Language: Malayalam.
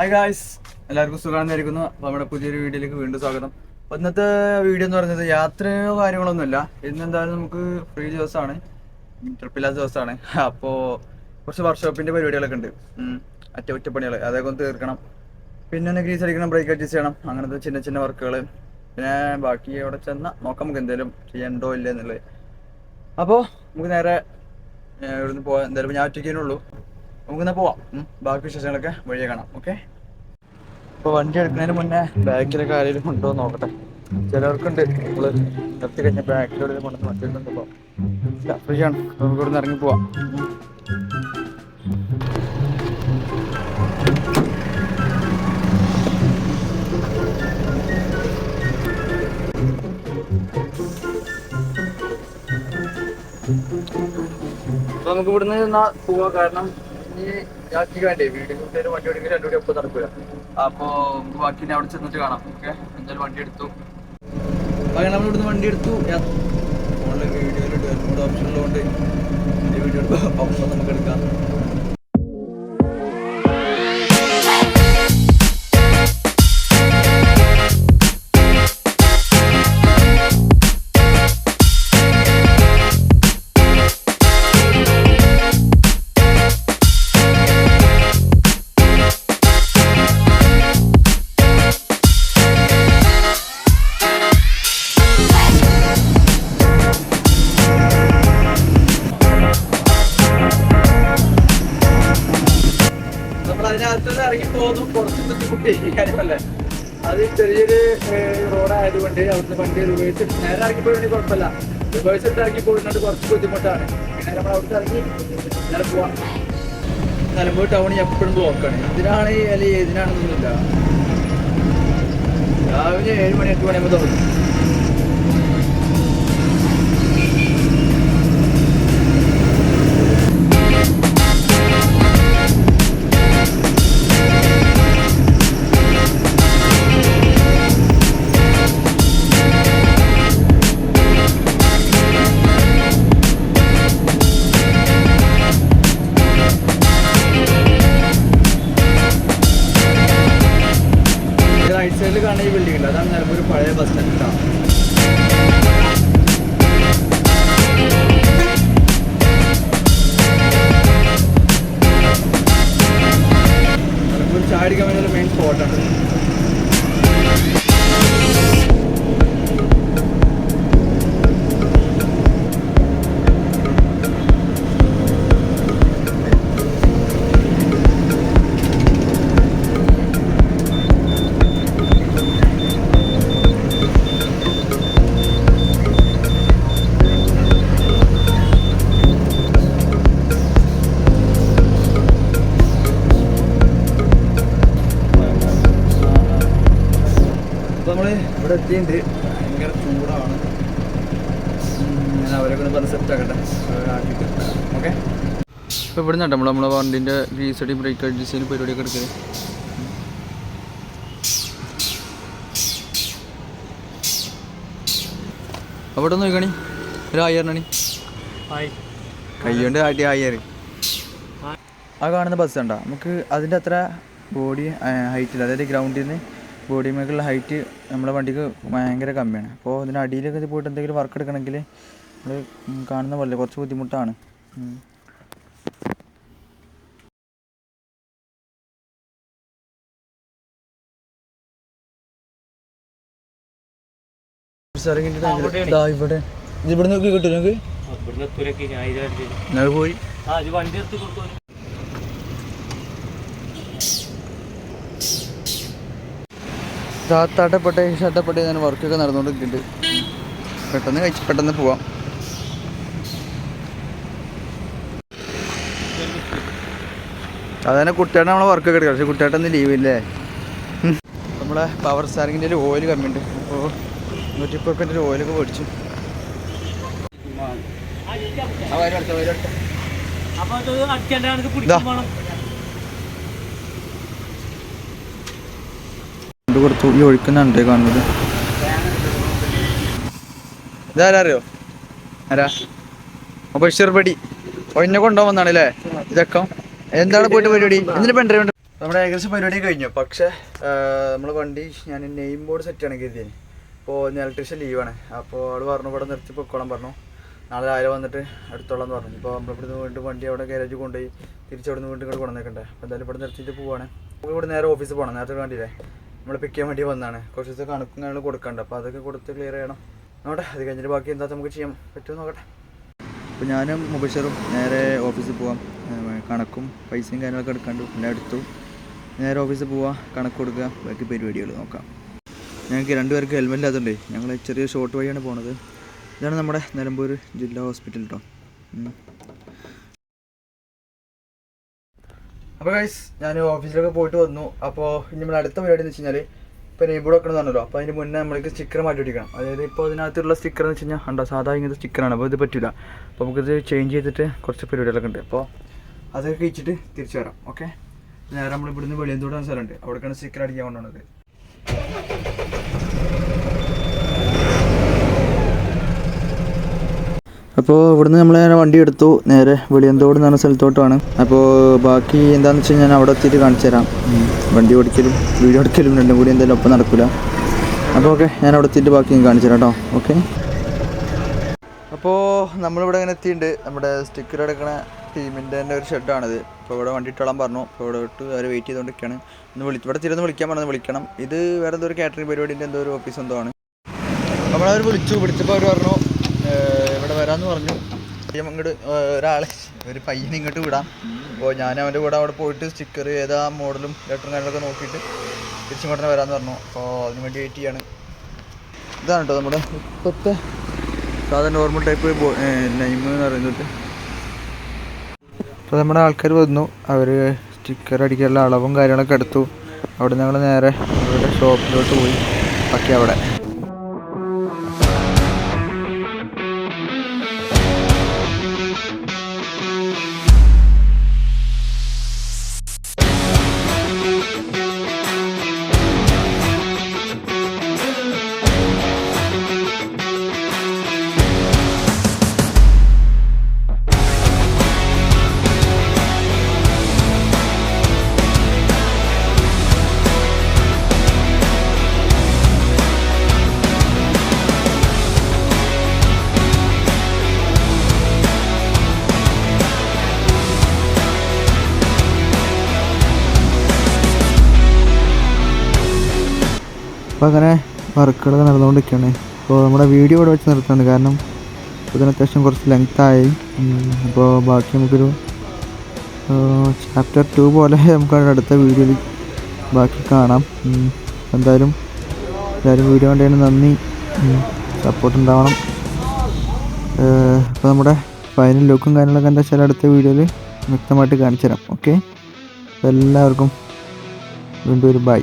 ഹായ് ഗായ്സ് എല്ലാവർക്കും സുഖമാണെന്നായിരിക്കുന്നു. അപ്പോൾ നമ്മുടെ പുതിയൊരു വീഡിയോയിലേക്ക് വീണ്ടും സ്വാഗതം. അപ്പോൾ ഇന്നത്തെ വീഡിയോ എന്ന് പറയുന്നത് യാത്രയോ കാര്യങ്ങളൊന്നുമില്ല ഇന്ന് എന്തായാലും നമുക്ക് ഫ്രീ ദിവസമാണ്. ട്രിപ്പില്ലാത്ത ദിവസമാണ്. അപ്പോൾ കുറച്ച് വർക്ക്ഷോപ്പിന്റെ പരിപാടികളൊക്കെ ഉണ്ട്. അറ്റകുറ്റപ്പണികൾ അതൊക്കെ ഒന്ന് തീർക്കണം. പിന്നെ ഒന്ന് ഗ്രീസ് അടിക്കണം ബ്രേക്ക് അഡ്ജസ്റ്റ് ചെയ്യണം. അങ്ങനത്തെ ചിന്ന ചിന്ന വർക്കുകൾ പിന്നെ ബാക്കി അവിടെ ചെന്നാൽ നോക്കാം നമുക്ക് എന്തെങ്കിലും ചെയ്യണ്ടോ ഇല്ല എന്നുള്ളത്. അപ്പോൾ നമുക്ക് നേരെ ഇവിടുന്ന് പോകാം എന്തായാലും ഞാൻ ഒറ്റയ്ക്കേ ഉള്ളൂ. നമുക്കിന്ന് പോവാം. ബാക്കി വിശേഷങ്ങളൊക്കെ വഴിയെ കാണാം. ഓക്കെ? ഇപ്പൊ വണ്ടി എടുക്കുന്നതിന് മുന്നേ ബാക്കിലൊക്കെ ആരെങ്കിലും കൊണ്ടുപോകാൻ നോക്കട്ടെ. ചിലവർക്കുണ്ട് നമ്മൾ നിർത്തി കഴിഞ്ഞ ബാക്കിലോട് കൊണ്ടുവന്ന് വണ്ടി പോവാം ഫ്രീ ആണ് നമുക്ക് ഇവിടെ ഇറങ്ങി പോവാം. നമുക്ക് ഇവിടുന്ന് പോവാ. കാരണം ഈ യാത്രയ്ക്ക് വേണ്ടേ? കൊണ്ടുവരും വണ്ടി രണ്ടു കൂടി ഒപ്പം നടക്കൂല. അപ്പോ ബാക്കി അവിടെ ചെന്നിട്ട് കാണാം. ഓക്കെ? എന്തായാലും വണ്ടി എടുത്തു. അങ്ങനെ നമ്മൾ ഇവിടുന്ന് വണ്ടി എടുത്തു. ഫോണിൽ വീഡിയോയിൽ ഡെലിമോഡ് ഓപ്ഷൻ ഉള്ളതുകൊണ്ട് വീഡിയോ ഓപ്ഷൻ നമുക്ക് എടുക്കാം. ഈ കാര്യമല്ലേ? അത് ചെറിയൊരു റോഡായതുകൊണ്ട് അവിടുന്ന് വണ്ടി റിവേഴ്സ് നേരെ ഇറങ്ങി പോയി കുഴപ്പമില്ല. റിവേഴ്സ് എടുത്ത് ഇറക്കി പോകുന്നത് കുറച്ച് ബുദ്ധിമുട്ടാണ്. പിന്നെ നമ്മൾ അവിടുത്തെ ഇറങ്ങി നേരെ പോവാം. നിലമ്പൂർ ടൗൺ എപ്പോഴും ബ്ലോക്കാണ് ഇതിനാണ് അല്ലെങ്കിൽ ഏതിനാണെന്നൊന്നുമില്ല. രാവിലെ ഏഴ് മണി എട്ട് മണിയാകുമ്പോൾ തുടങ്ങും. കാണുന്ന ഈ ബിൽഡിംഗ് എത്തിയിട്ടുണ്ട് ഭയങ്കര ചൂടാണ്. ഞാൻ അവരെ പറഞ്ഞ് സെറ്റ് ആക്കട്ടെ. ആക്കിയിട്ട്. ഓക്കെ ഇപ്പോൾ ഇവിടെ നമ്മൾ നമ്മളെ വണ്ടിന്റെ ഗ്രീസ് അടി ബ്രേക്ക് അഡ്ജസ്റ്റ് പരിപാടിയൊക്കെ എടുക്കുന്നത് അവിടെ നോക്കണി ഒരു ആയിരണി കൈകൊണ്ട് ആട്ടി ആയിരം. ആ കാണുന്ന ബസ് ഉണ്ടോ നമുക്ക് അതിന്റെ അത്ര ബോഡി ഹൈറ്റില്ല അതായത് ഗ്രൗണ്ടിൽ നിന്ന് ബോഡി മേക്കുള്ള ഹൈറ്റ് നമ്മുടെ വണ്ടിക്ക് ഭയങ്കര കമ്മിയാണ്. അപ്പോൾ ഇതിന് അടിയിലൊക്കെ ഇത് പോയിട്ട് എന്തെങ്കിലും വർക്ക് എടുക്കണമെങ്കിൽ നമ്മൾ കാണുന്ന പോലെ കുറച്ച് ബുദ്ധിമുട്ടാണ്. ഇവിടെ. ഇത് ഇവിടെ നോക്കി കിട്ടും. നിങ്ങൾ പോയി? വണ്ടി എടുത്ത് കൊടുത്തു. താത്താട്ടപ്പെട്ടെ ഷട്ടപ്പെട്ടെ ഞാൻ വർക്കൊക്കെ നടന്നുകൊണ്ടിരിക്കുന്നുണ്ട്. പെട്ടെന്ന് കഴിച്ച് പെട്ടെന്ന് പോവാം. അതന്നെ കുട്ടിയുടെ നമ്മളെ വർക്കൊക്കെ എടുക്കാം പക്ഷെ കുട്ടിയായിട്ടൊന്നും ലീവില്ലേ നമ്മളെ പവർ സ്റ്റാറിങ്ങിന്റെ ഒരു ഓയിൽ കമ്മിയുണ്ട്. അപ്പോൾ നൂറ്റിപ്പൊക്കെ ഒരു ഓയിലൊക്കെ മേടിച്ചു. ആ വരും അടുത്ത വരും അടുത്ത അപ്പൊ അത് അടിക്കാണ്ട് എനിക്ക് ദാ. പിടിക്കാൻ വേണം കൊണ്ട് കൊടുത്തു ഈ ഒഴിക്കുന്നുണ്ടേ കാണുന്നത്. ഇതാരോ അറിയോ ആരാ? ബഷീർ പടി ഒഴിഞ്ഞ കൊണ്ടുപോകുന്നതാണ് അല്ലേ ഇതൊക്കെ. എന്താണ് പോയിട്ട് പരിപാടി? എന്തിനു പെൺ നമ്മുടെ ഏകദേശം പരിപാടി കഴിഞ്ഞു. പക്ഷേ നമ്മൾ വണ്ടി ഞാൻ നെയിം ബോർഡ് സെറ്റ് ആണ് കരുതിയത് ഇപ്പോൾ ഇലക്ട്രീഷ്യൻ ലീവാണ് അപ്പോൾ അവൾ പറഞ്ഞു ഇവിടെ നിർത്തി പൊക്കോളാൻ പറഞ്ഞു. നാളെ രാവിലെ വന്നിട്ട് അടുത്തോളം എന്ന് പറഞ്ഞു ഇപ്പോൾ നമ്മളിവിടുന്ന് വീണ്ടും വണ്ടി അവിടെ ഗാരേജ് കൊണ്ടുപോയി തിരിച്ചവിടുന്ന് വീണ്ടും ഇങ്ങോട്ട് കൊണ്ടുവന്നേക്കണ്ടേ. അപ്പോൾ എന്തായാലും ഇവിടെ നിർത്തിയിട്ട് പോവാണ്. നമുക്ക് ഇവിടെ നേരെ ഓഫീസിൽ പോകണം നേരത്തെ കണ്ടില്ലേ നമ്മൾ പിക്ക് ചെയ്യാൻ വേണ്ടി വന്നതാണ് കുറച്ച് ദിവസം കണക്കും കാര്യങ്ങളും കൊടുക്കണ്ട അപ്പോൾ അതൊക്കെ കൊടുത്ത് ക്ലിയർ ചെയ്യണം. നോട്ടെ അത് കഴിഞ്ഞിട്ട് ബാക്കി എന്താ നമുക്ക് ചെയ്യാൻ പറ്റുമോ നോക്കട്ടെ. അപ്പോൾ ഞാനും മുബഷറും നേരെ ഓഫീസിൽ പോവാം. കണക്കും പൈസയും കാര്യങ്ങളൊക്കെ എടുക്കാണ്ട് പിന്നെ എടുത്തു. നേരെ ഓഫീസിൽ പോവാം കണക്ക് കൊടുക്കുക ബാക്കി പരിപാടികൾ നോക്കാം. ഞങ്ങൾക്ക് രണ്ടുപേർക്ക് ഹെൽമെറ്റ് ഇല്ലാത്തതുകൊണ്ട് ഞങ്ങൾ ചെറിയ ഷോർട്ട് വഴിയാണ് പോണത്. ഇതാണ് നമ്മുടെ നിലമ്പൂർ ജില്ലാ ഹോസ്പിറ്റൽ കേട്ടോ അപ്പോൾ ഗൈസ് ഞാൻ ഓഫീസിലൊക്കെ പോയിട്ട് വന്നു. അപ്പോൾ ഇനി നമ്മൾ അടുത്ത പരിപാടി എന്ന് വെച്ച് കഴിഞ്ഞാൽ ഇപ്പോൾ നെയ്ബോർഡ് വെക്കണം പറഞ്ഞല്ലോ. അപ്പോൾ അതിന് മുന്നേ നമ്മൾക്ക് സ്റ്റിക്കർ മാറ്റി പിടിക്കണം അതായത് ഇപ്പോൾ അതിനകത്തുള്ള സ്റ്റിക്കർ എന്ന് വെച്ച് കഴിഞ്ഞാൽ ഉണ്ടോ സാധാ ഇങ്ങനത്തെ സ്റ്റിക്കറാണ് അപ്പോൾ ഇത് പറ്റില്ല അപ്പോൾ നമുക്കിത് ചേഞ്ച് ചെയ്തിട്ട് കുറച്ച് പരിപാടികളൊക്കെ ഉണ്ട്. അപ്പോൾ അതൊക്കെ കഴിച്ചിട്ട് തിരിച്ചു വരാം. ഓക്കെ നേരെ നമ്മൾ ഇവിടുന്ന് വെളിയന്തോട് സ്ഥലമുണ്ട് അവിടേക്കാണ് സ്റ്റിക്കർ അടിക്കാൻ കൊണ്ടുവന്നത് അപ്പോൾ ഇവിടുന്ന് നമ്മൾ നേരെ വണ്ടി എടുത്തു. നേരെ വെളിയന്തോട് എന്ന് പറഞ്ഞ സ്ഥലത്തോട്ടാണ്. അപ്പോൾ ബാക്കി എന്താണെന്ന് വെച്ച് കഴിഞ്ഞാൽ ഞാൻ അവിടെ എത്തിയിട്ട് കാണിച്ചു തരാം. വണ്ടി ഓടിക്കലും വീഡിയോ എടുക്കലും രണ്ടും കൂടി എന്തായാലും ഒപ്പം നടക്കില്ല അപ്പോൾ ഓക്കെ ഞാൻ അവിടെ എത്തിയിട്ട് ബാക്കി ഞാൻ കാണിച്ചു തരാം കേട്ടോ. ഓക്കെ? അപ്പോൾ നമ്മളിവിടെ ഇങ്ങനെ എത്തിയിട്ടുണ്ട്. നമ്മുടെ സ്റ്റിക്കർ എടുക്കണ ടീമിന്റെ തന്നെ ഒരു ഷെഡാണിത് അപ്പോൾ ഇവിടെ വണ്ടി ഇട്ടോളാൻ പറഞ്ഞു. അപ്പോൾ ഇവിടെ ഇട്ട് അവർ വെയിറ്റ് ചെയ്തുകൊണ്ടിരിക്കുകയാണ് ഒന്ന് വിളി ഇവിടെ തിരുന്ന് വിളിക്കാൻ പറഞ്ഞു വിളിക്കണം. ഇത് വേറെ എന്തോ ഒരു കാറ്ററിംഗ് പരിപാടിന്റെ എന്തോ ഒരു ഓഫീസ് എന്തോ ആണ്. നമ്മളവർ വിളിച്ചു. വിളിച്ചപ്പോൾ അവർ പറഞ്ഞു "ഏഹ് ഇവിടെ വരാമെന്ന് പറഞ്ഞു. ഇങ്ങോട്ട് ഒരാളെ ഒരു പയ്യനെ ഇങ്ങോട്ട് വിടാം. അപ്പോൾ ഞാൻ അവന്റെ കൂടെ അവിടെ പോയിട്ട് സ്റ്റിക്കർ ഏതാ മോഡലും ലെറ്ററും കാര്യങ്ങളൊക്കെ നോക്കിയിട്ട് തിരിച്ചിങ്ങോട്ടനെ വരാമെന്ന് പറഞ്ഞു. അപ്പോൾ അതിന് വേണ്ടി വെയിറ്റ് ചെയ്യാണ്. ഇതാണ് കേട്ടോ നമ്മുടെ ഇപ്പോഴത്തെ സാധാരണ നോർമൽ ടൈപ്പ് ലൈം എന്ന് പറയുന്നത്. അപ്പോൾ നമ്മുടെ ആൾക്കാർ വന്നു. അവർ സ്റ്റിക്കർ അടിക്കാനുള്ള അളവും കാര്യങ്ങളൊക്കെ എടുത്തു. അവിടെ ഞങ്ങൾ നേരെ അവരുടെ ഷോപ്പിലോട്ട് പോയി. ബാക്കി അവിടെ. അപ്പോൾ അങ്ങനെ വർക്കുകൾ നടന്നുകൊണ്ടിരിക്കുകയാണ്. അപ്പോൾ നമ്മുടെ വീഡിയോ ഇവിടെ വെച്ച് നിർത്തുന്നുണ്ട് കാരണം ഇതിന് അത്യാവശ്യം കുറച്ച് ലെങ്ത്തായി അപ്പോൾ ബാക്കി നമുക്കൊരു ചാപ്റ്റർ ടു പോലെ നമുക്ക് അടുത്ത വീഡിയോയിൽ ബാക്കി കാണാം. എന്തായാലും എല്ലാവരും വീഡിയോ കണ്ടതിന് നന്ദി. സപ്പോർട്ട് ഉണ്ടാവണം. അപ്പോൾ നമ്മുടെ ഫൈനൽ ലുക്കും കാര്യങ്ങളൊക്കെ എന്താ വെച്ചാൽ അടുത്ത വീഡിയോയിൽ വ്യക്തമായിട്ട് കാണിച്ചു തരാം ഓക്കെ എല്ലാവർക്കും വീണ്ടും ഒരു ബൈ